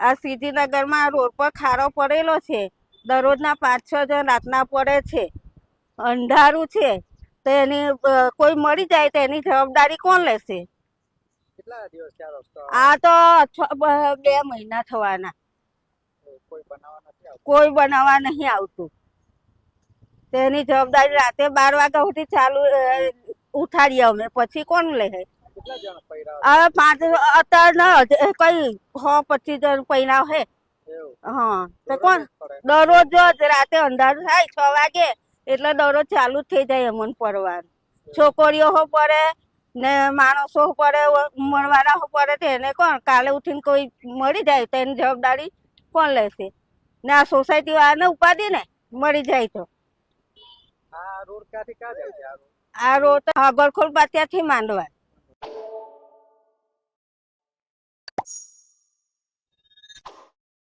આ સિદ્ધિનગરમાં રોડ પર ખાડો પડેલો છે. દરરોજના પાંચ છ જણ રાતના પડે છે. અંધારું છે. તો એની કોઈ મરી જાય તો એની જવાબદારી કોણ લેશે? આ તો બે મહિના થવાના. કોઈ બનાવવા નથી આવતો? કોઈ બનાવવા નહીં આવતું. તેની જવાબદારી રાતે બાર વાગ્યા સુધી ચાલુ ઉઠાડીએ અમે. પછી કોણ લે હવે પાંચ અત્યારે કઈ સો પચીસ હજાર પૈણા હે હા તો કોણ? દરરોજ રાતે અંધારું થાય છ વાગે એટલે દરરોજ ચાલુ થઈ જાય અમન પડવાનું છોકરીઓ હો પડે ને માણસો પડે ઉંમરવાળા હો પડે તેને કોણ? કાલે ઉઠીને કોઈ મળી જાય તો એની જવાબદારી કોણ લેશે? ને આ સોસાયટી વાળાને ઉપાદી ને મળી જાય તો. આ રોડ ક્યાંથી ક્યાં જાય આ રોડ? પાત્યાથી માંડવા.